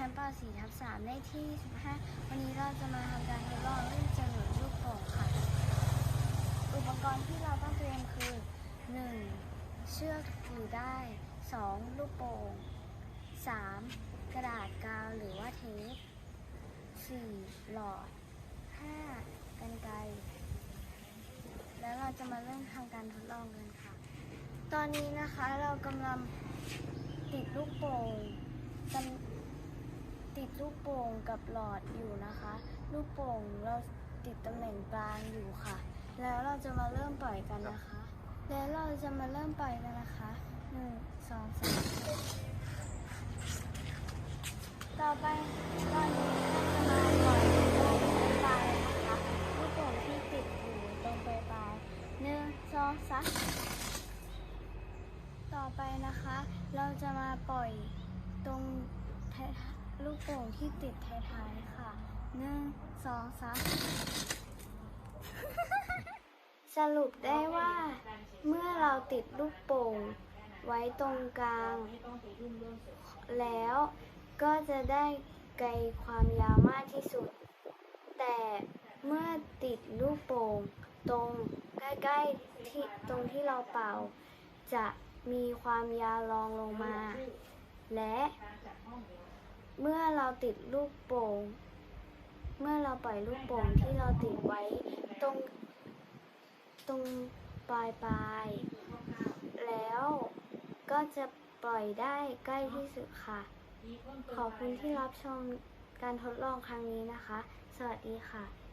ชั้นป .4 ทับ3เลขที่15วันนี้เราจะมาทำการทดลองเล่นจรวดลูกโป่งค่ะ อุปกรณ์ที่เราต้องเตรียมคือ 1. เชือกหรือได้ 2. ลูกโป่ง 3. กระดาษกาวหรือว่าเทป 4. หลอด 5. กันไกรแล้วเราจะมาเริ่มทำการทดลองกันค่ะ ตอนนี้นะคะเรากำลังติดลูกโป่งกัน ติดลูกโป่งกับหลอดอยู่นะคะ ลูกโป่งเราติดตำแหน่งกลางอยู่ค่ะ แล้วเราจะมาเริ่มปล่อยกันนะคะ แล้วเราจะมาเริ่มปล่อยกันนะคะหนึ่งสองสามต่อไปตอนนี้เราจะมาปล่อยลูกปลายนะคะลูกโป่งที่ติดอยู่ตรงปลายปลายหนึ่งสองสามต่อไปนะคะ เราจะมาปล่อยตรงท้าย ลูกโป่งที่ติดท้ายๆค่ะหนึ่งสองสามสรุปได้ว่า เมื่อเราติดลูกโป่งไว้ตรงกลาง แล้วก็จะได้ไกลความยาวมากที่สุด แต่เมื่อติดลูกโป่งตรงใกล้ๆที่ตรงที่เราเป่า จะมีความยาวรองลงมา และ เมื่อเราติดลูกโป่ง เมื่อเราปล่อยลูกโป่งที่เราติดไว้ตรง ตรงปลายปลาย แล้วก็จะปล่อยได้ใกล้ที่สุดค่ะ ขอบคุณที่รับชมการทดลองครั้งนี้นะคะ สวัสดีค่ะ